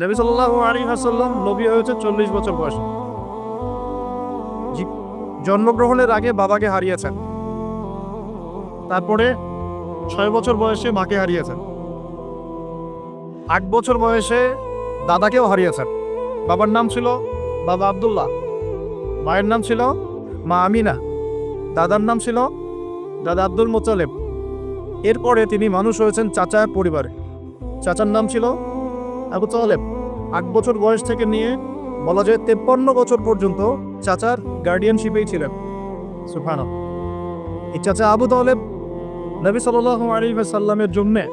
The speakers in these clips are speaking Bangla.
নবী সাল্লাল্লাহু আলাইহি ওয়াসাল্লাম নবী হয়েছে চল্লিশ বছর বয়সে। জন্মগ্রহণের আগে বাবাকে হারিয়েছেন। তারপরে ছয় বছর বয়সে মাকে হারিয়েছেন। আট বছর বয়সে দাদাকেও হারিয়েছেন। বাবার নাম ছিল বাবা আব্দুল্লাহ। মায়ের নাম ছিল মা আমিনা। দাদার নাম ছিল দাদা আব্দুল মোতালেব এরপরে তিনি মানুষ হয়েছেন চাচা পরিবারে। চাচার নাম ছিল আবু তালেব, আট বছর বয়স থেকে নিয়ে বলা যায় তেপ্পান্ন বছর পর্যন্ত চাচার গার্ডিয়ানশিপেই ছিলেন। সুফান এই চাচা আবু তালেব নবী সাল্লাহ আলী সাল্লামের জন্যে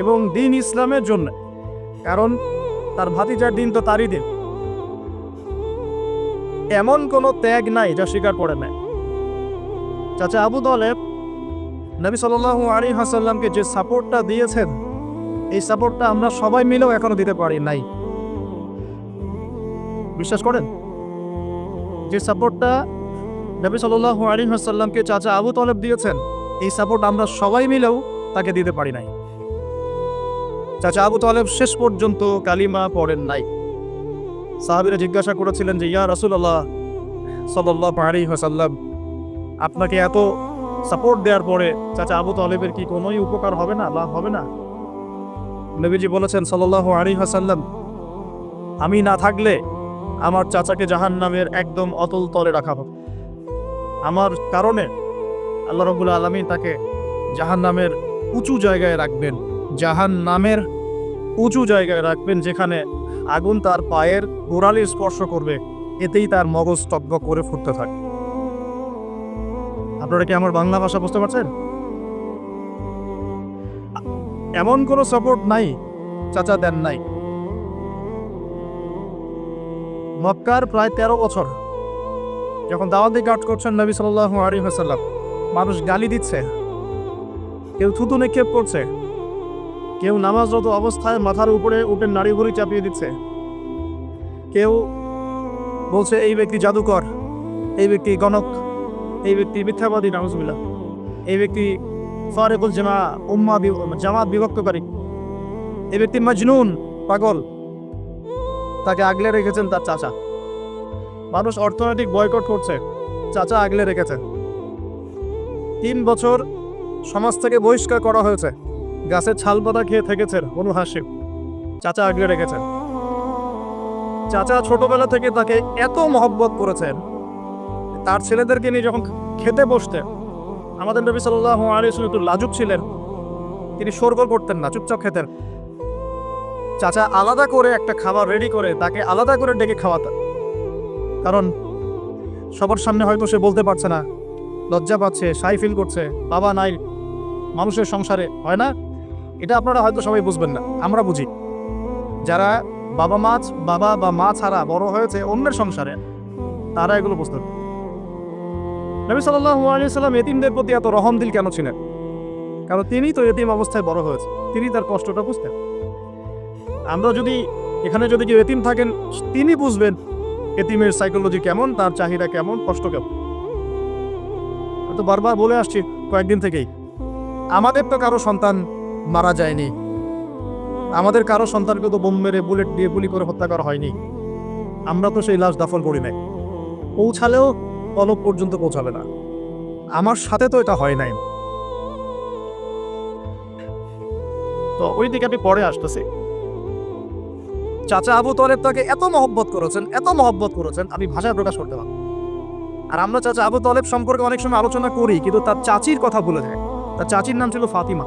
এবং দিন ইসলামের জন্য, কারণ তার ভাতিজার দিন তো তারই দিন। এমন কোনো ত্যাগ নাই যা স্বীকার করে নেয়। চাচা আবু তালেব নবী সাল্লাল্লাহু আলী হাসাল্লামকে যে সাপোর্টটা দিয়েছেন এই সাপোর্টটা আমরা সবাই মিলেও এখনও দিতে পারি নাই। বিশ্বাস করেন? যে সাপোর্টটা নবী সাল্লাল্লাহু আলী হাসাল্লামকে চাচা আবু তালেব দিয়েছেন, এই সাপোর্ট আমরা সবাই মিলেও তাকে দিতে পারি নাই। চাচা আবু তালেব শেষ পর্যন্ত কালিমা পড়েন নাই। সাহাবিরা জিজ্ঞাসা করেছিলেন যে, ইয়া রাসূলুল্লাহ সাল্লাল্লাহু আলাইহি ওয়াসাল্লাম, আপনাকে এত সাপোর্ট দেওয়ার পরে চাচা আবু তালেবের কি কোনোই উপকার হবে না, লাভ হবে না? নবীজি বলেছেন, সাল্লাল্লাহু আলাইহি হাসাল্লাম আমি না থাকলে আমার চাচাকে জাহান নামের একদম অতল তলে রাখা হবে। আমার কারণে আল্লাহ রবুল্লা আলমী তাকে জাহান নামের উঁচু জায়গায় রাখবেন জাহান নামের উঁচু জায়গায় রাখবেন, যেখানে আগুন তার পায়ের গোড়ালি স্পর্শ করবে, এতেই তার মগজ টব্য করে ফুটতে থাকে। আপনারা কি আমার বাংলা ভাষা বুঝতে পারছেন? এমন কোনো সাপোর্ট নাই, চাচা দেন নাই। মক্কার প্রায় তেরো বছর যখন দাওয়াতি কাট করছেন নবী সাল্লাল্লাহু আলাইহি ওয়াসাল্লাম, মানুষ গালি দিচ্ছে, কেউ থুতু নিক্ষেপ করছে, কেউ নামাজরত অবস্থায় মাথার উপরে উঠে নাড়ি ভুড়ি চাপিয়ে দিচ্ছে। কেউ বলছে, এই ব্যক্তি জাদুকর, এই ব্যক্তি গণক, এই ব্যক্তি মিথ্যাবাদী নামজুবিল্লাহ এই ব্যক্তি ফারেকুল জামা, উম্মা জামাত বিভক্তকারী। এই ব্যক্তি মজনুন, পাগল। তাকে আগলে রেখেছেন তার চাচা। মানুষ অর্থনৈতিক বয়কট করছে, চাচা আগলে রেখেছেন। তিন বছর সমাজ থেকে বহিষ্কার করা হয়েছে। গাছের ছাল পাতা খেয়ে থেকেছেন অনু হাসিম। চাচা আগলে রেখেছেন। চাচা ছোটবেলা থেকে তাকে এত মহব্বত করেছেন, তার ছেলেদেরকে নিয়ে যখন খেতে বসতেন আমাদের নবী সাল্লাহ আলিয়াল্লাম একটু লাজুক ছিলেন। তিনি সরগোল করতেন না, চুপচাপ খেতেন। চাচা আলাদা করে একটা খাবার রেডি করে তাকে আলাদা করে ডেকে খাওয়াতেন। কারণ সবার সামনে হয়তো সে বলতে পারছে না, লজ্জা পাচ্ছে, সাই ফিল করছে, বাবা নাই, মানুষের সংসারে, হয় না? এটা আপনারা হয়তো সবাই বুঝবেন না, আমরা বুঝি। যারা বাবা মাছ বাবা বা মা ছাড়া বড় হয়েছে অন্যের সংসারে, তারা এগুলো বুঝতে। নবী সাল্লাল্লাহু আলাইহি সাল্লাম এতিমদের প্রতি এত রহম দিল কেন ছিলেন? কারণ তিনি তো এতিম অবস্থায় বড় হয়েছে। তিনি তার কষ্টটা বুঝতেন। আমরা যদি এখানে যদি কেউ এতিম থাকেন, তিনি বুঝবেন এতিমের সাইকোলজি কেমন, তার চাহিদা কেমন, কষ্ট কেমন। তো বারবার বলে আসছি কয়েকদিন থেকেই, আমাদের তো কারও সন্তান মারা যায়নি। আমাদের কারও সন্তানকে তো বোম মেরে বুলেট দিয়ে গুলি করে হত্যা করা হয়নি। আমরা তো সেই লাশ দাফন করি নাই। পৌঁছালেও তলব পর্যন্ত পৌঁছাবে না। আমার সাথে তো এটা হয় নাই। তো ওই দিকে আমি পরে আসতেছি। চাচা আবু তলেব তাকে এত মহব্বত করেছেন এত মহব্বত করেছেন আমি ভাষায় প্রকাশ করতে পারব। আর আমরা চাচা আবু তলেব সম্পর্কে অনেক সময় আলোচনা করি কিন্তু তার চাচির কথা বলে যায়। তার চাচির নাম ছিল ফাতিমা।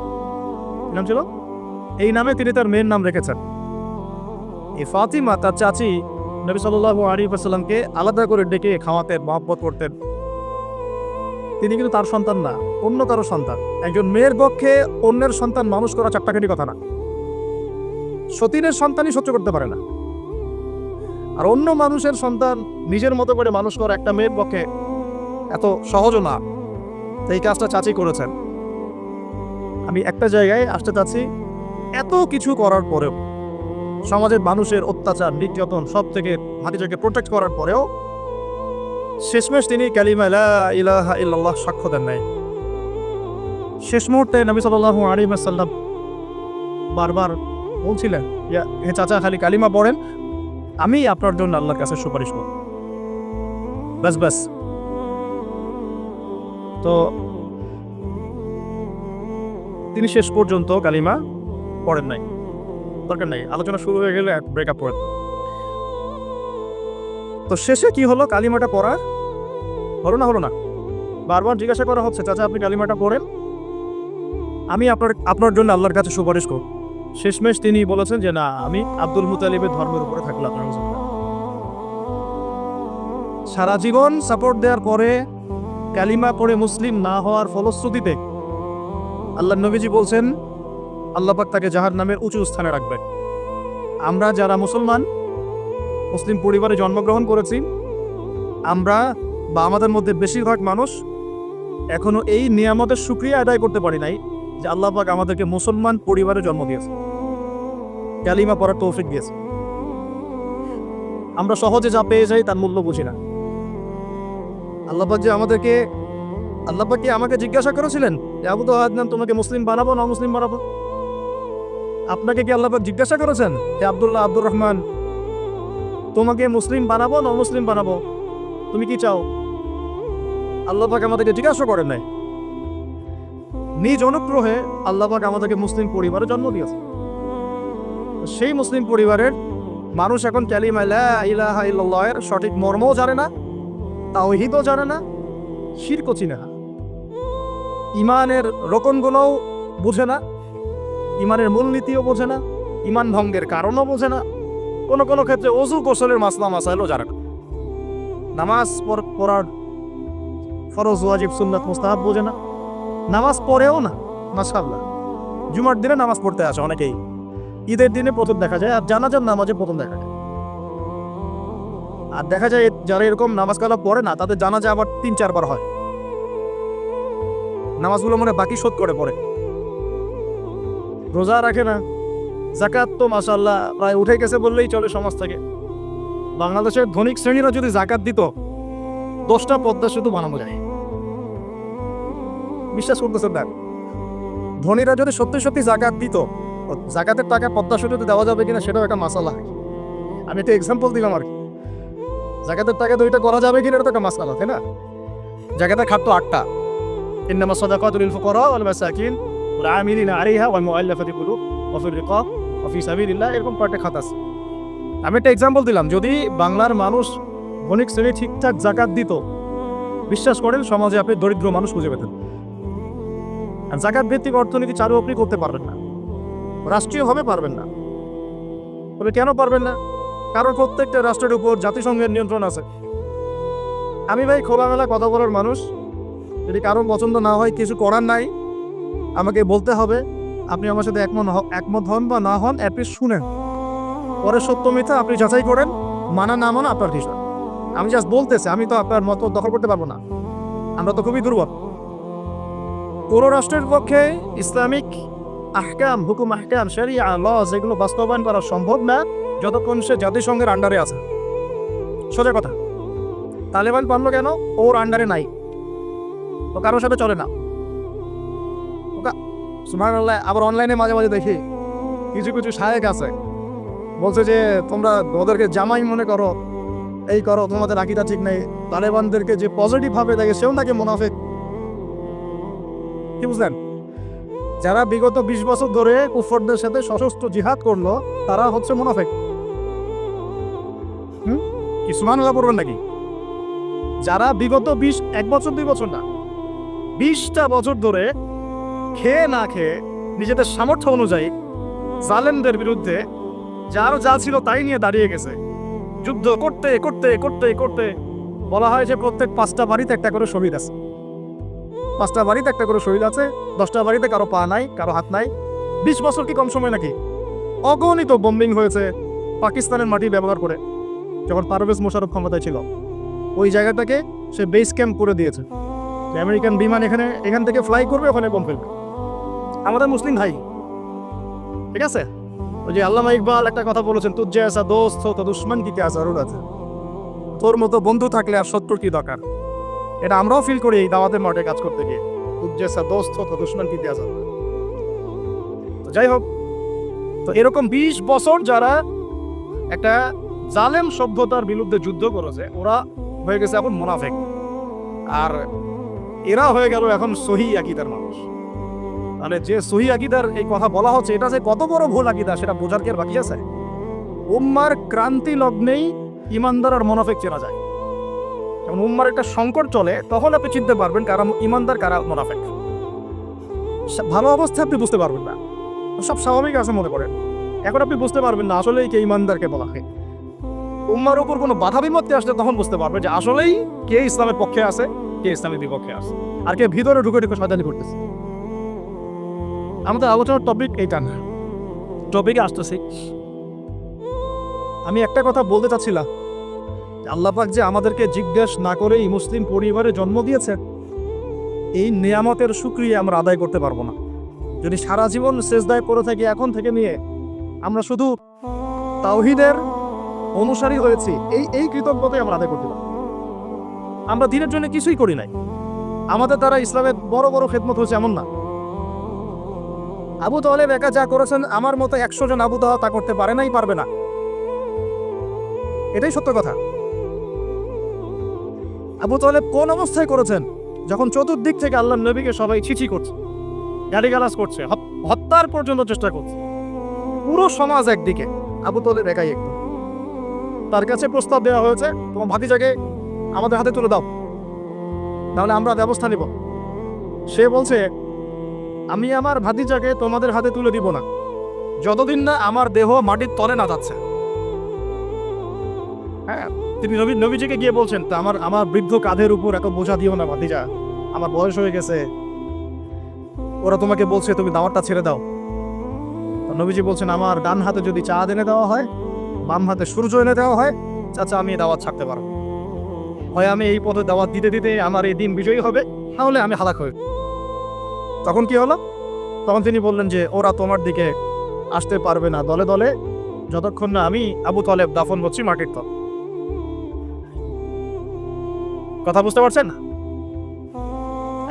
নাম ছিল? এই নামে তিনি তার মেয়ের নাম রেখেছেন। এই ফাতিমা তার চাচি নবী সাল্লাল্লাহু আলী আলাদা করে ডেকে খাওয়াতেন, মহব্বত করতেন। তিনি কিন্তু তার সন্তান না অন্য কারও সন্তান। একজন মেয়ের পক্ষে অন্যের সন্তান মানুষ করা চারটাখানি কথা না। সতীনের সন্তানই সহ্য করতে পারে না। আর অন্য মানুষের সন্তান নিজের মতো করে মানুষ করা একটা মেয়ের পক্ষে এত সহজও না। এই কাজটা চাচি করেছেন। আমি একটা জায়গায় আসতে চাচ্ছি, এত কিছু করার পরেও। সমাজের মানুষের অত্যাচার, নির্যাতন সব থেকে ভাতিজাকে প্রোটেক্ট করার পরেও শেষমেশ তিনি কালিমা লা ইলাহা ইল্লাল্লাহ সাক্ষ্য দেন নাই। শেষ মুহূর্তে নবী সাল্লাল্লাহু আলাইহি ওয়াসাল্লাম বারবার বলছিলেন হে চাচা, খালি কালিমা পড়েন, আমি আপনার জন্য আল্লাহর কাছে সুপারিশ করব। ব্যাস ব্যাস। তো তিনি শেষ পর্যন্ত কালিমা পড়েন নাই। দরকার নাই। আলোচনা শুরু হয়ে গেলে ব্রেকআপ করে। তো শেষে কি হলো কালিমাটা পড়ার? হলো না হলো না? বারবার জিজ্ঞাসা করা হচ্ছে, চাচা, আপনি কালিমাটা পড়েন? আমি আপনার আপনার জন্য আল্লাহর কাছে সুপারিশ করব। শেষমেশ তিনি বলেছেন যে, না, আমি আব্দুল মুতালিবের ধর্মের উপরে থাকলাম নাউজুবিল্লাহ। সারা জীবন সাপোর্ট দেওয়ার পরে কালিমা পড়ে মুসলিম না হওয়ার ফলশ্রুতিতে আল্লাহ নবীজি বলছেন আল্লাহ পাক তাকে জাহার নামের উঁচু স্থানে রাখবেন। আমরা যারা মুসলমান, মুসলিম পরিবারে জন্মগ্রহণ করেছি, আমরা বা আমাদের মধ্যে বেশিরভাগ মানুষ এখনও এই নিয়ামতের সুক্রিয়া আদায় করতে পারি নাই যে আল্লাহ পাক আমাদেরকে মুসলমান পরিবারে জন্ম দিয়েছে। কালিমা পড়ার তৌফিক দিয়েছে। আমরা সহজে যা পেয়ে যাই তার মূল্য বুঝি না। আল্লাহ পাক যে আমাদেরকে, আল্লাহ পাক কি আমাকে জিজ্ঞাসা করেছিলেন যে, আবু তো তোমাকে মুসলিম বানাবো না মুসলিম বানাবো? আপনাকে কি আল্লাহ জিজ্ঞাসা করেছেন? যে আব্দুল্লাহ আব্দুর রহমান, তোমাকে মুসলিম বানাবো না মুসলিম বানাবো? তুমি কি চাও? আল্লাহ পাক আমাদেরকে জিজ্ঞাসা করেন নাই। নিজ অনুগ্রহে আল্লাহ পাক আমাদেরকে মুসলিম পরিবারে জন্ম দিয়েছে। সেই মুসলিম পরিবারের মানুষ এখন ক্যালিমা লা ইলাহা ইল্লাল্লাহের সঠিক মর্মও জানে না, তাওহীদও জানে না, শিরকও চিনে না। ইমানের রকমগুলোও বুঝে না ইমানের মূলনীতিও বোঝে না, ইমান ভঙ্গের কারণও বোঝে না। কোনো কোনো ক্ষেত্রে অজু গোসলের মাসলা মাসাইলও না। নামাজ পড়ার ফরজ, ওয়াজিব, সুন্নাত, মুস্তাহাব বোঝে না। নামাজ পড়েও না, মাশাআল্লাহ। জুমার দিনে নামাজ পড়তে আসে অনেকেই। ঈদের দিনে প্রথম দেখা যায়, আর জানাজার নামাজে প্রথম দেখা যায়। আর দেখা যায়, যারা এরকম নামাজ কালা পড়ে না, তাদের জানাজা আবার তিন, চারবার হয়। নামাজগুলো মনে বাকি শোধ করে পড়ে। রোজা রাখে না। জাকাত তো মাসাল্লাহ প্রায় উঠে গেছে বললেই চলে সমাজ থেকে। বাংলাদেশের ধনিক শ্রেণীরা যদি জাকাত দিত, দশটা পদ্মা সেতু বানানো যায়। বিশ্বাস করতেছেন না? ধনীরা যদি সত্যি সত্যি জাকাত দিত জাকাতের টাকা পদ্মা সেতুতে দেওয়া যাবে কিনা সেটাও একটা মাসালা আমি একটা এক্সাম্পল দিলাম আর কি। জাকাতের টাকা তো এটা করা যাবে কিনা এটা তো একটা মাসালা তাই না? জাকাতের খাত তো আটটা। ইন্নামা সাদাকাতুল ফুকারা ওয়াল মাসাকিন। আমিলিনা আলাইহা ওয়াল মুআল্লাফাতি কুলুব ওয়া ফির রিকাব ওয়া ফি সাবিলিল্লাহ এরকম কয়েকটা খাত আছে। আমি একটা এক্সাম্পল দিলাম। যদি বাংলার মানুষ ধনিক শ্রেণি ঠিকঠাক জাকাত দিত, বিশ্বাস করেন সমাজে আপনি দরিদ্র মানুষ খুঁজে পেতেন। আর জাকাত ভিত্তিক অর্থনীতি চালু আপনি করতে পারবেন না। রাষ্ট্রীয়ভাবে পারবেন না। তবে কেন পারবেন না? কারণ প্রত্যেকটা রাষ্ট্রের উপর জাতিসংঘের নিয়ন্ত্রণ আছে। আমি ভাই খোলামেলা কথা বলার মানুষ। যদি কারোর পছন্দ না হয়, কিছু করার নাই আমাকে বলতে হবে, আপনি আমার সাথে একমত একমত হন বা না হন অ্যাটলিস্ট শুনেন। পরে সত্য মিথ্যা আপনি যাচাই করেন, মানা না মানা আপনার বিষয় আমি জাস্ট বলতেছি, আমি তো আপনার মত দখল করতে পারব না। আমরা তো খুবই দুর্বল। কোনো রাষ্ট্রের পক্ষে ইসলামিক আহকাম, হুকুম আহকাম, শরিয়া, ল যেগুলো বাস্তবায়ন করা সম্ভব না, যতক্ষণ সে জাতিসংঘের আন্ডারে আছে। সোজা কথা। তালেবান পারল কেন? ওর আন্ডারে নাই। তো কারোর সাথে চলে না। সুমার আবার অনলাইনে মাঝে মাঝে দেখি কিছু কিছু সাহেক আছে। বলছে যে, তোমরা ওদেরকে জামাই মনে করো, এই করো, তোমাদের আকিদা ঠিক নেই। তালেবানদেরকে যে পজিটিভ ভাবে দেখে, সেও নাকি মুনাফেক। কি বুঝলেন? যারা বিগত বিশ বছর ধরে কুফরদের সাথে সশস্ত্র জিহাদ করল, তারা হচ্ছে মুনাফেক। হুম? কি সুমান পড়বেন নাকি? যারা বিগত বিশ, এক বছর, দুই বছর না, বিশটা বছর ধরে খেয়ে না খেয়ে নিজেদের সামর্থ্য অনুযায়ী জালেমদের বিরুদ্ধে যার যা ছিল তাই নিয়ে দাঁড়িয়ে গেছে। যুদ্ধ করতে করতে করতে করতে বলা হয় যে প্রত্যেক পাঁচটা বাড়িতে একটা করে শহীদ আছে। পাঁচটা বাড়িতে একটা করে শহীদ আছে, দশটা বাড়িতে কারও পা নাই, কারও হাত নাই। বিশ বছর কি কম সময় নাকি? অগণিত বোম্বিং হয়েছে পাকিস্তানের মাটি ব্যবহার করে, যখন পারভেজ মোশারফ ক্ষমতায় ছিল। ওই জায়গাটাকে সে বেস ক্যাম্প করে দিয়েছে। আমেরিকান বিমান এখানে, এখান থেকে ফ্লাই করবে, ওখানে বোম ফেলবে। আমাদের মুসলিম ভাই। ঠিক আছে? ওই যে আল্লামা ইকবাল একটা কথা বলেছেন তুই যে আসা দোস্ত তো দুশ্মন কি কে আসারুর আছে। তোর মতো বন্ধু থাকলে আর শত্রুর কি দরকার? এটা আমরাও ফিল করি এই দাওয়াতের মাঠে কাজ করতে গিয়ে। তুই যে আসা দোস্ত তো দুশ্মন কি আসার তো যাই হোক, তো এরকম বিশ বছর যারা একটা জালেম সভ্যতার বিরুদ্ধে যুদ্ধ করেছে, ওরা হয়ে গেছে এখন মোনাফেক। আর এরা হয়ে গেল এখন সহি আকিদার মানুষ। তাহলে যে সহি আকিদার এই কথা বলা হচ্ছে, এটা যে কত বড় ভুল আকিদা, সেটা বোঝার কি আর বাকি আছে? উম্মার ক্রান্তি লগ্নেই ইমানদার আর মুনাফেক চেনা যায়। যখন উম্মার একটা সংকট চলে, তখন আপনি চিনতে পারবেন কারা ইমানদার, কারা মুনাফেক। ভালো অবস্থায় আপনি বুঝতে পারবেন না। সব স্বাভাবিক আছে মনে করেন। এখন আপনি বুঝতে পারবেন না, আসলেই কে ইমানদারকে বলা হয়। উম্মার উপর কোনো বাধা বিপত্তি আসলে তখন বুঝতে পারবে যে আসলেই কে ইসলামের পক্ষে আছে, কে ইসলামের বিপক্ষে আছে। আর কে ভিতরে ঢুকে ঢুকে শয়তানি করতেছে। আমাদের আলোচনার টপিক এইটা না। টপিকে আসতেছি। আমি একটা কথা বলতে চাচ্ছিলাম। যে আল্লাহ পাক যে আমাদেরকে জিজ্ঞেস না করেই মুসলিম পরিবারে জন্ম দিয়েছে, এই নিয়ামতের সুক্রিয়া আমরা আদায় করতে পারব না। যদি সারা জীবন শেষদায় করে থাকি এখন থেকে নিয়ে, আমরা শুধু তাওহিদের অনুসারী হয়েছি, এই এই কৃতজ্ঞতাই আমরা আদায় করতে পারব। আমরা দিনের জন্য কিছুই করি নাই। আমাদের দ্বারা ইসলামের বড় বড় খেদমত হয়েছে এমন না। আবু তাহলে একা যা করেছেন, আমার মতো একশো জন আবু তাহা তা করতে পারে নাই, পারবে না। এটাই সত্য কথা। আবু তালেব কোন অবস্থায় করেছেন? যখন চতুর্দিক থেকে আল্লাহ নবীকে সবাই ছিছি করছে, গালিগালাজ করছে হত্যার পর্যন্ত চেষ্টা করছে। পুরো সমাজ একদিকে, আবু তালেব একাই একদম। তার কাছে প্রস্তাব দেওয়া হয়েছে, তোমার ভাতিজাকে আমাদের হাতে তুলে দাও। তাহলে আমরা ব্যবস্থা নিব। সে বলছে আমি আমার ভাতিজাকে তোমাদের হাতে তুলে দিব না। যতদিন না আমার দেহ মাটির তলে না যাচ্ছে। হ্যাঁ তিনি নবী নবীজিকে গিয়ে বলছেন, তা আমার আমার বৃদ্ধ কাঁধের উপর এত বোঝা দিও না ভাতিজা। আমার বয়স হয়ে গেছে। ওরা তোমাকে বলছে, তুমি দাওয়াতটা ছেড়ে দাও। নবীজি বলছেন, আমার ডান হাতে যদি চা এনে দেওয়া হয়, বাম হাতে সূর্য এনে দেওয়া হয়, চাচা, আমি দাওয়াত ছাড়তে পারব। হয় আমি এই পথে দাওয়াত দিতে দিতে আমার এই দিন বিজয়ী হবে তাহলে আমি হালাক হয়ে তখন কি হলো? তখন তিনি বললেন যে, ওরা তোমার দিকে আসতে পারবে না। দলে দলে যতক্ষণ না আমি আবু তলেব দাফন করছি মাটির তল। কথা বুঝতে পারছেন?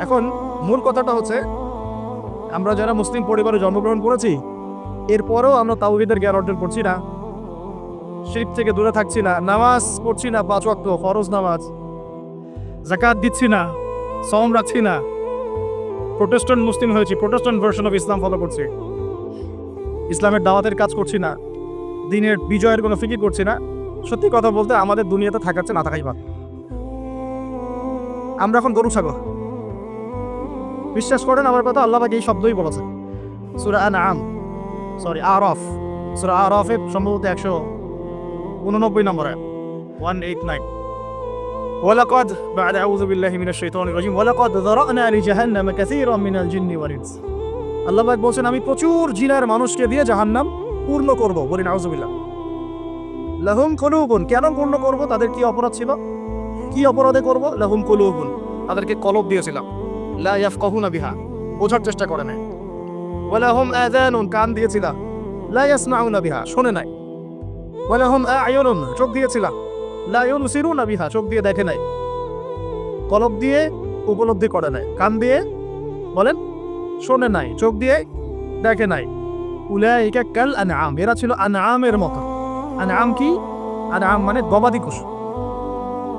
এখন মূল কথাটা হচ্ছে, আমরা যারা মুসলিম পরিবারে জন্মগ্রহণ করেছি, এরপরেও আমরা তাওহিদের জ্ঞান অর্জন করছি না। শিখ থেকে দূরে থাকছি না। নামাজ পড়ছি না পাঁচ ওয়াক্ত, ফরজ নামাজ। জাকাত দিচ্ছি না সম রাখছি না। প্রোটেস্ট্যান্ট মুসলিম হয়েছি, protestant version of Islam follow করছি। ইসলামের দাওয়াতের কাজ করছি না, দিনের বিজয়ের কোনো ফিকির করছি না। সত্যি কথা বলতে আমাদের দুনিয়াতে থাকাচ্ছে না থাকাই ভালো। আমরা এখন গরু, ছাগল। বিশ্বাস করেন, আমার কথা আল্লাহ পাক এই শব্দই বলেছে। সুরা আম সরি আর অফ সুরা আর অফে সম্ভবত একশো উননব্বই নম্বরে ওয়ান এইট নাইন ولقد بعد أعوذ بالله من الشيطان الرجيم ولقد ذرأنا لجهنم كثيرا من الجن والإنس আল্লাহ পাক বলছেন আমি প্রচুর জিনার মানুষকে দিয়ে জাহান্নাম পূর্ণ করব বলি নাউজুবিল্লাহ লাহুম কলুবুন কেন পূর্ণ করব তাদের কি অপরাধ ছিল কি অপরাধে করব লাহুম কলুবুন তাদেরকে কলব দিয়েছিলাম লা ইয়াফকাহুনা বিহা বোঝার চেষ্টা করে নাই ওয়ালাহুম আযানুন কান দিয়েছিলাম লা ইয়াসমাউনা বিহা শুনে নাই ওয়ালাহুম আ'য়ুনুন চোখ দিয়েছিলাম লা ইউবসিরুনা বিহা, চোখ দিয়ে দেখে নাই কলব দিয়ে উপলব্ধি করে নাই কান দিয়ে বলেন, শোনে নাই, চোখ দিয়ে দেখে নাই। উলাইকা কাল আনআম এরা ছিল আনআমের মতো। আনআম কি? আনআম মানে গবাদি পশু।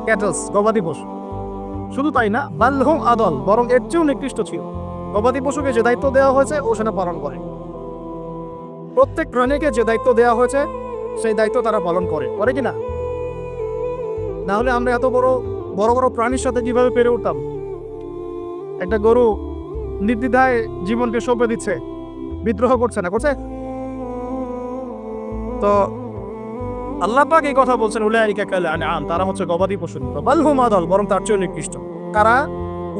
ক্যাটলস, গবাদি পশু। শুধু তাই না বাল্যহম আদল, বরং এর চেয়েও নিকৃষ্ট ছিল। গবাদি পশুকে যে দায়িত্ব দেওয়া হয়েছে, ও সেটা পালন করে। প্রত্যেক প্রাণীকে যে দায়িত্ব দেওয়া হয়েছে, সেই দায়িত্ব তারা পালন করে। করে কি না? না হলে আমরা এত বড় বড় বড় প্রাণীর সাথে কীভাবে পেরে উঠতাম? একটা গরু নির্দ্বিধায় জীবনকে সঁপে দিচ্ছে, বিদ্রোহ করছে না, করছে? তো আল্লাহ পাক এই কথা বলছেন, উলাইকা কাল আনআম, তারা হচ্ছে গবাদি পশু। বালহুম আদল বরং তার চেয়ে নিকৃষ্ট। কারা?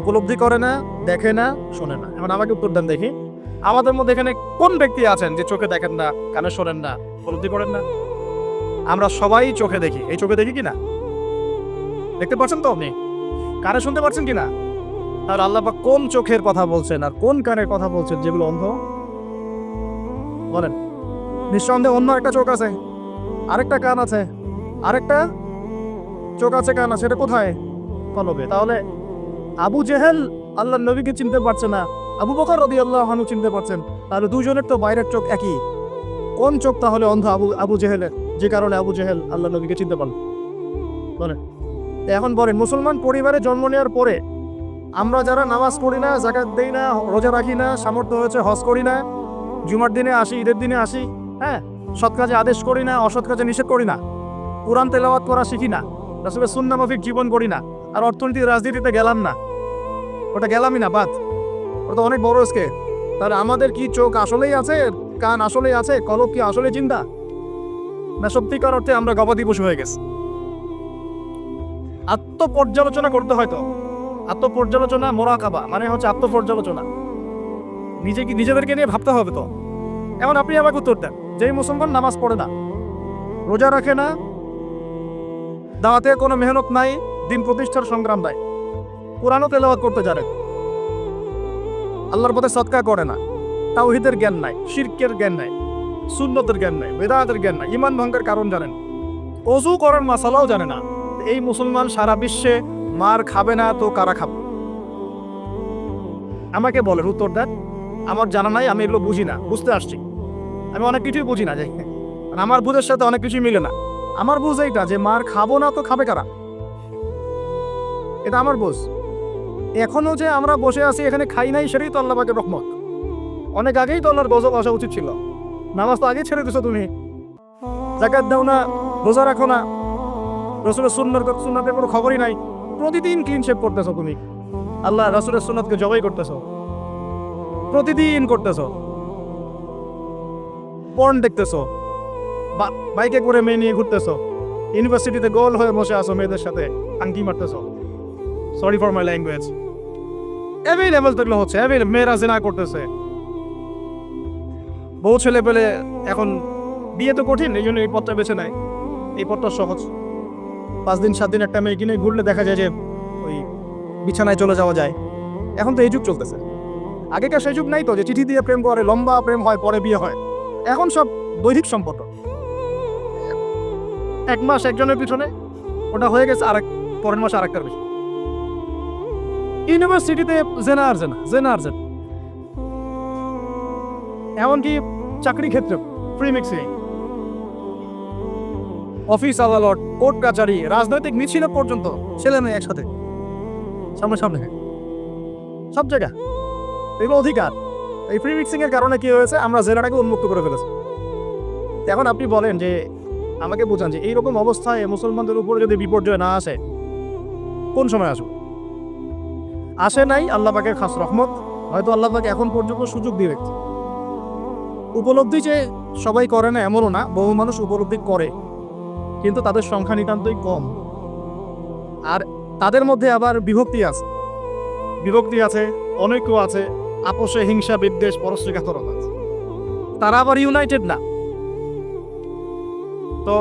উপলব্ধি করে না, দেখে না, শোনে না। এখন আমাকে উত্তর দেন দেখি। আমাদের মধ্যে এখানে কোন ব্যক্তি আছেন যে চোখে দেখেন না, কানে শোনেন না, উপলব্ধি করেন না? আমরা সবাই চোখে দেখি। এই চোখে দেখি কি না? দেখতে পাচ্ছেন তো? আপনি কানে শুনতে পাচ্ছেন কি না তাহলে আল্লাহ পাক কোন চোখের কথা বলছেন আর কোন কানের কথা বলছেন যেগুলো অন্ধ? বলেন। নিঃসন্দেহে অন্য একটা চোখ আছে আরেকটা কান আছে আরেকটা চোখ আছে কান আছে এটা কোথায়? কলবে। তাহলে আবু জেহেল আল্লাহ নবীকে চিনতে পারছে না আবু বকর রদি আল্লাহ হানু চিনতে পারছেন তাহলে দুজনের তো বাইরের চোখ একই। কোন চোখ তাহলে অন্ধ আবু আবু জেহেলের? যে কারণে আবু জেহেল আল্লাহ নবীকে চিনতে পারল। বলেন। এখন বলেন, মুসলমান পরিবারে জন্ম নেওয়ার পরে আমরা যারা নামাজ পড়ি না জাকাত দেই না, রোজা রাখি না, সামর্থ্য হয়েছে হজ করি না, জুমার দিনে আসি, ঈদের দিনে আসি হ্যাঁ সৎ কাজে আদেশ করি না, অসৎ কাজে নিষেধ করি না, কোরআন তেলাওয়াত করা শিখি না, রাসুলের সুন্না মাফিক জীবন করি না, আর অর্থনীতি রাজনীতিতে গেলাম না, ওটা গেলামই না, বাদ, ওটা অনেক বড় স্কে তাহলে আমাদের কি চোখ আসলেই আছে, কান আসলেই আছে, কলব কি আসলে চিন্তা না, সত্যিকার অর্থে আমরা গবাদি পশু হয়ে গেছি। আত্মপর্যালোচনা করতে হয়তো আত্মপর্যালোচনা মোরাকাবা মানে হচ্ছে আত্মপর্যালোচনা। নিজে কি নিজেদেরকে নিয়ে ভাবতে হবে তো। এখন আপনি আমাকে উত্তর দেন, যেই মুসলমান নামাজ পড়ে না, রোজা রাখে না, দাওয়াতে কোনো মেহনত নাই, দিন প্রতিষ্ঠার সংগ্রাম নাই, কোরআনও তেলাওয়াত করতে জানে আল্লাহর পথে সৎকার করে না, তাওহিদের জ্ঞান নাই, শিরকের জ্ঞান নাই, সুন্নতের জ্ঞান নাই, বেদাতের জ্ঞান নাই ইমান ভঙ্গের কারণ জানেন অজু করার মাসালাও জানে না এই মুসলমান সারা বিশ্বে মার খাবে না তো কারা খাবে? আমাকে বলেন উত্তর দেন। আমার জানা নাই, আমি এগুলো বুঝি না। বুঝতে আসছি। আমি অনেক কিছুই বুঝি না যে আর আমার বুঝের সাথে অনেক কিছুই মিলে না। আমার বুঝ এইটা যে মার খাব না তো খাবে কারা? এটা আমার বুঝ। এখনও যে আমরা বসে আছি, এখানে খাই নাই, সেটাই তো আল্লাহ পাকের রহমত। অনেক আগেই তো আল্লাহর গজব আসা উচিত ছিল। নামাজ তো আগেই ছেড়ে দিছো তুমি। জাকাত দাও না, রোজা রাখো না। রসুলের সুন্নার সুন্নাতে কোনো খবরই নাই। প্রতিদিন ক্লিন শেপ করতেছো তুমি। আল্লাহ রসুলের সুন্নাতকে জবাই করতেছো। প্রতিদিন করতেছো। পর্ন দেখতেছো। বাইকে করে মেয়ে নিয়ে ঘুরতেছো। ইউনিভার্সিটিতে গোল হয়ে বসে আসো মেয়েদের সাথে, আংটি মারতেছো। Sorry for my language available এগুলো হচ্ছে অ্যাভেলেবল মেয়েরা জেনা করতেছে। বউ ছেলে পেলে এখন বিয়ে তো কঠিন, এই জন্য এই পথটা বেছে নেয়। এই পথটা সহজ। পাঁচ দিন, সাত দিন একটা মেয়ে কিনে ঘুরলে দেখা যায় যে ওই বিছানায় চলে যাওয়া যায়। এখন তো এই যুগ চলতেছে। আগেকার সেই যুগ নাই তো যে চিঠি দিয়ে প্রেম করে, লম্বা প্রেম হয়, পরে বিয়ে হয়। এখন সব দৈহিক সম্পর্ক। এক মাস একজনের পিছনে, ওটা হয়ে গেছে আরেক, পরের মাসে আরেকটার বেশি ইউনিভার্সিটিতে জেনা আর জেনা জেনা আর জেনা। এমনকি চাকরি ক্ষেত্রে ফ্রি মিক্সিং অফিস, আদালত, কোর্ট, কাচারি, রাজনৈতিক মিছিল পর্যন্ত। ছেলে মেয়ে একসাথে। সামনে সামনে সব জায়গা। এগুলো অধিকার। এই ফ্রি মিক্সিং এর কারণে কি হয়েছে? আমরা জেলাটাকে উন্মুক্ত করে ফেলেছি। এখন আপনি বলেন যে, আমাকে বোঝান যে, এইরকম অবস্থায় মুসলমানদের উপরে যদি বিপর্যয় না আসে, কোন সময় আসবে? আসে নাই আল্লাহ পাকের খাস রহমত। হয়তো আল্লাহ পাকে এখন পর্যন্ত সুযোগ দিয়ে উপলব্ধি যে সবাই করে না, এমনও না। বহু মানুষ উপলব্ধি করে। কিন্তু তাদের সংখ্যা নিতান্তই কম। আর তাদের মধ্যে আবার বিভক্তি আছে। বিভক্তি আছে, অনৈক্য আছে, আপোষে হিংসা, বিদ্বেষ পরশ্রীঘাতরতা আছে। তারা আবার ইউনাইটেড না। তো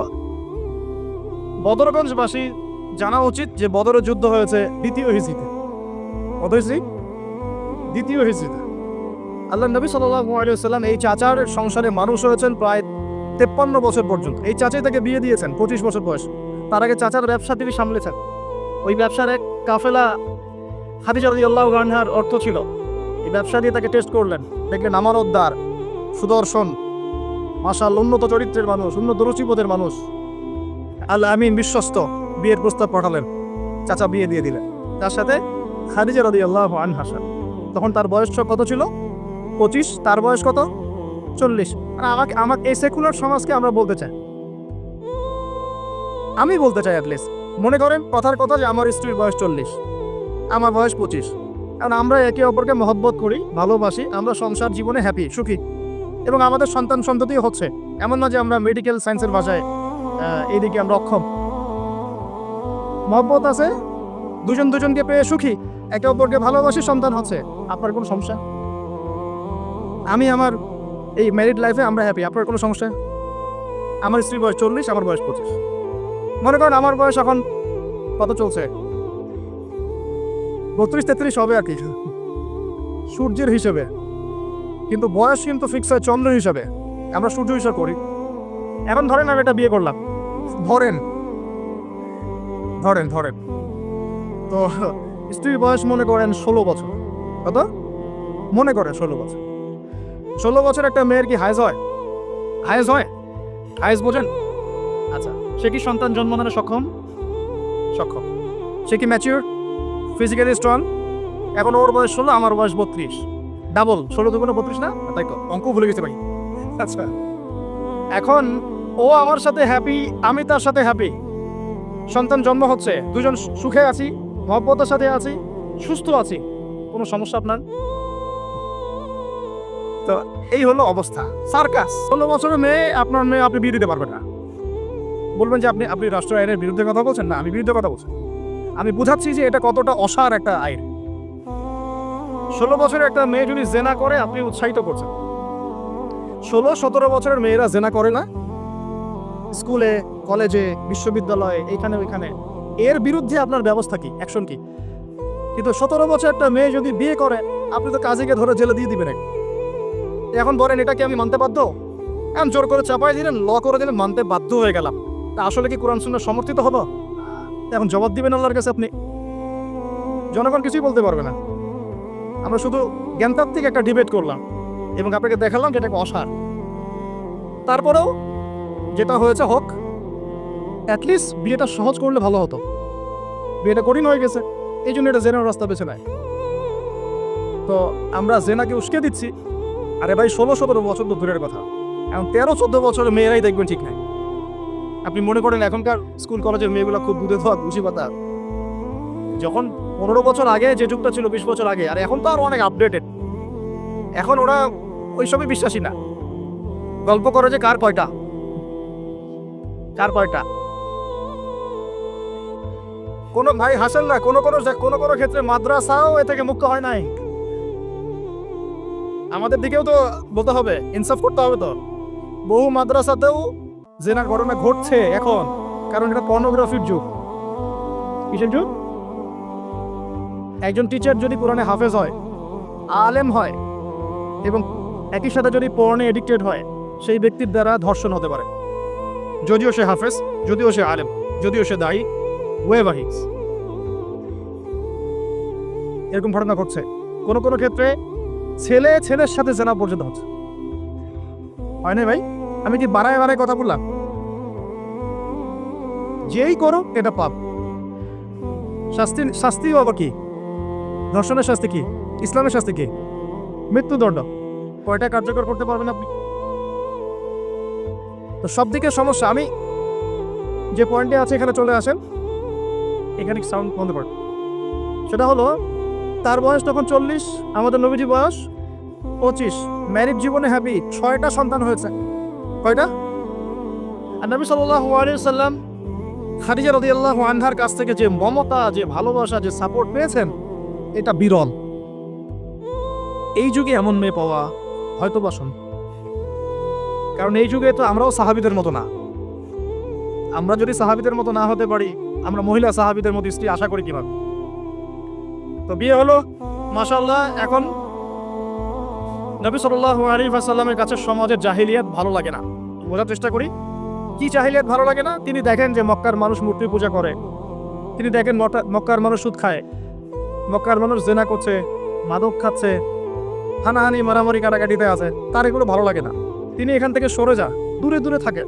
বদরগঞ্জবাসী জানা উচিত যে বদরের যুদ্ধ হয়েছে দ্বিতীয় হিসিতে কত দ্বিতীয় হিসিতে আল্লাহ নবী সাল্লাম এই চাচার সংসারে মানুষ হয়েছেন প্রায় তেপ্পান্ন বছর পর্যন্ত। এই চাচাই তাকে বিয়ে দিয়েছেন, পঁচিশ বছর বয়স। তার আগে চাচার ব্যবসা তিনি সামলেছেন। ওই ব্যবসার এক কাফেলা হাদিজা আল্লাহ গানহার অর্থ ছিল। এই ব্যবসা দিয়ে তাকে টেস্ট করলেন। দেখলেন আমার উদ্ধার, সুদর্শন মাসাল উন্নত চরিত্রের মানুষ, উন্নত রুচিপদের মানুষ। আল্লাহ আমিন বিশ্বস্ত, বিয়ের প্রস্তাব পাঠালেন। চাচা বিয়ে দিয়ে দিলেন। তার সাথে খাদিজা রদি আল্লাহ আনহাসান তখন তার বয়স কত ছিল? পঁচিশ, তার বয়স কত? চল্লিশ। আমাকে আমাকে এই সেকুলার সমাজকে আমরা বলতে চাই। আমি বলতে চাই অ্যাটলিস্ট মনে করেন, কথার কথা যে আমার স্ত্রীর বয়স চল্লিশ, আমার বয়স পঁচিশ। কারণ আমরা একে অপরকে মহব্বত করি, ভালোবাসি, আমরা সংসার জীবনে হ্যাপি সুখী। এবং আমাদের সন্তান সন্ততি হচ্ছে। এমন না যে আমরা মেডিকেল সায়েন্সের ভাষায় এইদিকে আমরা অক্ষম। মহব্বত আছে, দুজন দুজনকে পেয়ে সুখী, একে অপরকে ভালোবাসি, সন্তান হচ্ছে। আপনার কোনো সমস্যা? আমি আমার এই ম্যারিড লাইফে আমরা হ্যাপি আপনার কোনো সমস্যা? আমার স্ত্রীর বয়স চল্লিশ, আমার বয়স পঁচিশ। মনে করেন আমার বয়স এখন কত চলছে? বত্রিশ, তেত্রিশ হবে আর কি। সূর্যের হিসেবে। কিন্তু বয়স কিন্তু ফিক্স হয় চন্দ্র হিসাবে। আমরা সূর্য হিসাব করি। এখন ধরেন আমি এটা বিয়ে করলাম। ধরেন। ধরেন ধরেন। তো স্ত্রীর বয়স মনে করেন ষোলো বছর। কত? মনে করেন ষোলো বছর। ষোলো বছর একটা মেয়ের কি হাইজ হয়? হায়েস হয়? হায়েস বোঝেন। আচ্ছা সে কি সন্তান জন্ম জন্মদানে সক্ষম? সক্ষম। সে কি ম্যাচিওর ফিজিক্যালি স্ট্রং এখন ওর বয়স ষোলো, আমার বয়স বত্রিশ। ডাবল ষোলো দুগুণে বত্রিশ না? তাই তো। অঙ্ক ভুলে গেছে ভাই। আচ্ছা। এখন ও আমার সাথে হ্যাপি আমি তার সাথে হ্যাপি সন্তান জন্ম হচ্ছে। দুজন সুখে আছি, মহব্বতের সাথে আছি, সুস্থ আছি। কোনো সমস্যা আপনার? তো এই হলো অবস্থা। সার্কাস। ষোলো বছরের মেয়ে, আপনার মেয়ে আপনি বিয়ে দিতে পারবেন না। বলবেন যে আপনি আপনি রাষ্ট্র আইনের বিরুদ্ধে কথা বলছেন? না, আমি বিরুদ্ধে কথা বলছি আমি বুঝাচ্ছি যে এটা কতটা অসার একটা আইন। ষোলো বছরের একটা মেয়ে যদি জেনা করে, আপনি উৎসাহিত করছেন। ষোলো, সতেরো বছরের মেয়েরা জেনা করে না। স্কুলে, কলেজে, বিশ্ববিদ্যালয়ে, এইখানে, ওইখানে। এর বিরুদ্ধে আপনার ব্যবস্থা কি? অ্যাকশন কি? কিন্তু সতেরো বছর একটা মেয়ে যদি বিয়ে করে, আপনি তো কাজীকে ধরে জেলে দিয়ে দিবেন। এক- এখন বলেন, এটা কি আমি মানতে বাধ্য? এখন জোর করে চাপাই দিলেন, ল করে দিলেন, মানতে বাধ্য হয়ে গেলাম। তা আসলে কি কোরআন শূন্য সমর্থিত হব? এখন জবাব দিবেন আল্লাহর কাছে আপনি? জনগণ কিছুই বলতে পারবে না। আমরা শুধু জ্ঞানতাত্ত্বিক একটা ডিবেট করলাম এবং আপনাকে দেখালাম যে এটা একটা অসার। তারপরেও যেটা হয়েছে হোক অ্যাটলিস্ট বিয়েটা সহজ করলে ভালো হতো। বিয়েটা কঠিন হয়ে গেছে, এই জন্য এটা জেনার রাস্তা বেছে নেয়। তো আমরা জেনাকে উস্কে দিচ্ছি। আরে ভাই, ষোলো সতেরো বছর তো দূরের কথা। এখন তেরো, চোদ্দ বছরের মেয়েরাই দেখবেন ঠিক নাই। আপনি মনে করেন এখনকার স্কুল, কলেজের মেয়েগুলো খুব দুধে ধোয়া খুশি পাতা। যখন পনেরো বছর আগে যে যুগটা ছিল, বিশ বছর আগে, আর এখন তো আরও অনেক আপডেটেড এখন ওরা ওইসবই বিশ্বাসী না। গল্প করে যে কার কয়টা। কার কয়টা। কোনো ভাই, হাসেন না। কোনো কোনো কোনো কোনো ক্ষেত্রে মাদ্রাসাও এ থেকে মুক্ত হয় নাই। আমাদের দিকেও তো বলতে হবে, ইনসাফ করতে হবে তো। বহু মাদ্রাসাতেও জেনার ঘটনা ঘটছে এখন, কারণ এটা পর্নোগ্রাফির যুগ। কিসের যুগ? একজন টিচার যদি কোরআনে হাফেজ হয়, আলেম হয়, এবং একই সাথে যদি পর্নে এডিক্টেড হয়, সেই ব্যক্তির দ্বারা ধর্ষণ হতে পারে। যদিও সে হাফেজ, যদিও সে আলেম, যদিও সে দায়ী ওয়েবাহিস এরকম ঘটনা ঘটছে। কোনো কোনো ক্ষেত্রে ছেলে ছেলের সাথে জেনা পর্যন্ত হচ্ছে। হয় না ভাই? আমি কি বাড়ায় বাড়ায় কথা বললাম? যেই করো এটা পাপ। শাস্তি শাস্তি বাবা কি? ধর্ষণের শাস্তি কি? ইসলামের শাস্তি কি? মৃত্যুদণ্ড। কয়টা কার্যকর করতে পারবেন আপনি? তো সব দিকে সমস্যা, আমি যে পয়েন্টে আছে, এখানে চলে আসেন। এখানে সাউন্ড বন্ধ করে। সেটা হলো তার বয়স তখন চল্লিশ, আমাদের নবীজি বয়স পঁচিশ। ম্যারিড জীবনে হ্যাপি ছয়টা সন্তান হয়েছে। কয়টা? আর নবী সাল্লাহ সাল্লাম খাদিজা রদি আল্লাহ আনহার কাছ থেকে যে মমতা, যে ভালোবাসা, যে সাপোর্ট পেয়েছেন, এটা বিরল। এই যুগে এমন মেয়ে পাওয়া হয়তো বাসন কারণ এই যুগে তো আমরাও সাহাবিদের মতো না। আমরা যদি সাহাবিদের মতো না হতে পারি, আমরা মহিলা সাহাবিদের মতো স্ত্রী আশা করি কীভাবে? তো বিয়ে হলো মাশাল্লাহ এখন নবী সাল্লাহ আলী সাল্লামের কাছে সমাজের জাহিলিয়াত ভালো লাগে না। বোঝার চেষ্টা করি, কি জাহিলিয়াত ভালো লাগে না? তিনি দেখেন যে মক্কার মানুষ মূর্তি পূজা করে, তিনি দেখেন মক্কার মানুষ সুদ খায়, মক্কার মানুষ জেনা করছে, মাদক খাচ্ছে, হানাহানি, মারামারি, কাটাকাটিতে আছে, তার এগুলো ভালো লাগে না। তিনি এখান থেকে সরে যা, দূরে দূরে থাকেন।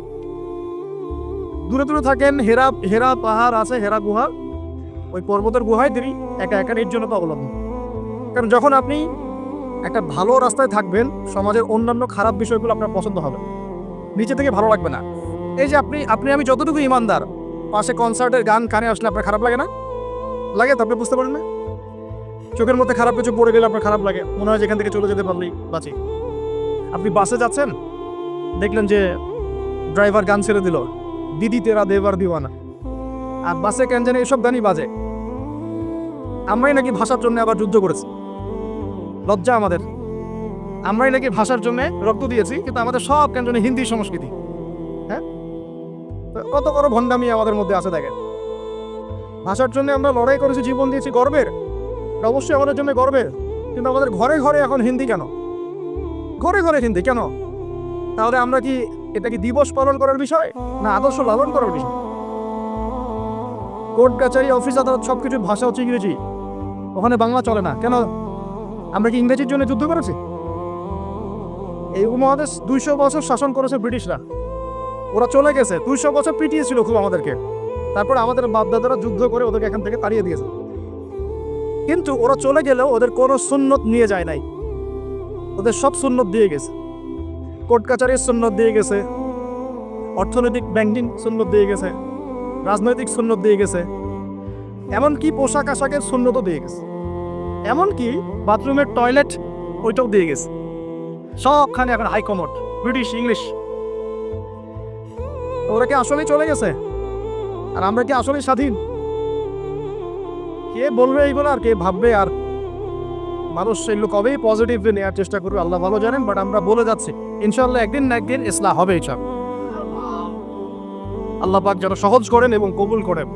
দূরে দূরে থাকেন, হেরা হেরা পাহাড় আছে, হেরা গুহা ওই পর্বতের গুহায় তিনি একা একা নির্জনতা অবলম্বন। কারণ যখন আপনি একটা ভালো রাস্তায় থাকবেন, সমাজের অন্যান্য খারাপ বিষয়গুলো আপনার পছন্দ হবে। নিচে থেকে ভালো লাগবে না। এই যে আপনি আপনি আমি যতটুকু ইমানদার, পাশে কনসার্টের গান কানে আসলে আপনার খারাপ লাগে না? লাগে তো, আপনি বুঝতে পারেন না? চোখের মধ্যে খারাপ কিছু পড়ে গেলে আপনার খারাপ লাগে। মনে হয় যেখান থেকে চলে যেতে পারলেই বাঁচি। আপনি বাসে যাচ্ছেন, দেখলেন যে ড্রাইভার গান ছেড়ে দিল। দিদি তেরা দেবার দিওয়ানা। আর বাসে কেন জানি এসব গানই বাজে। আমরাই নাকি ভাষার জন্য আবার যুদ্ধ করেছি। লজ্জা আমাদের। আমরাই নাকি ভাষার জন্য রক্ত দিয়েছি, কিন্তু আমাদের সব কেন হিন্দি সংস্কৃতি। হ্যাঁ? কত বড় ভণ্ডামি আমাদের মধ্যে আছে দেখেন। ভাষার জন্য আমরা লড়াই করেছি, জীবন দিয়েছি গর্বের। অবশ্যই আমাদের জন্য গর্বের। কিন্তু আমাদের ঘরে ঘরে এখন হিন্দি কেন? ঘরে ঘরে হিন্দি কেন? তাহলে আমরা কি এটা কি দিবস পালন করার বিষয়? না, আদর্শ লালন করার বিষয়? কোর্ট, কাছারি, অফিস, আদালত সব কিছুর ভাষা হচ্ছে ইংরেজি। ওখানে বাংলা চলে না। কেন? আমরা কি ইংরেজির জন্য যুদ্ধ করেছি? এই উপমহাদেশ দুইশো বছর শাসন করেছে ব্রিটিশরা। ওরা চলে গেছে। দুইশো বছর পিটিয়েছিল খুব আমাদেরকে। তারপর আমাদের বাপদাদারা যুদ্ধ করে ওদেরকে এখান থেকে তাড়িয়ে দিয়েছে। কিন্তু ওরা চলে গেলেও ওদের কোনো সুন্নত নিয়ে যায় নাই। ওদের সব সুন্নত দিয়ে গেছে। কোর্ট কাচারির সুন্নত দিয়ে গেছে। অর্থনৈতিক ব্যাংকিং সুন্নত দিয়ে গেছে। রাজনৈতিক সুন্নত দিয়ে গেছে। এমনকি পোশাক আশাকের সুন্নতও দিয়ে গেছে। এমনকি বাথরুমের টয়লেট ওইটাও দিয়ে গেছে। সবখানে এখন হাইকমোড ব্রিটিশ, ইংলিশ। ওরা কি আসলেই চলে গেছে? আর আমরা কি আসলেই স্বাধীন? কে বলবে এইগুলো আর কে ভাববে আর মানুষ সেগুলো কবেই পজিটিভ নেওয়ার চেষ্টা করবে, আল্লাহ ভালো জানেন বাট আমরা বলে যাচ্ছি ইনশাল্লাহ একদিন না একদিন ইসলাম হবে ইনশাল্লাহ আল্লাহ পাক যেন সহজ করেন এবং কবুল করেন।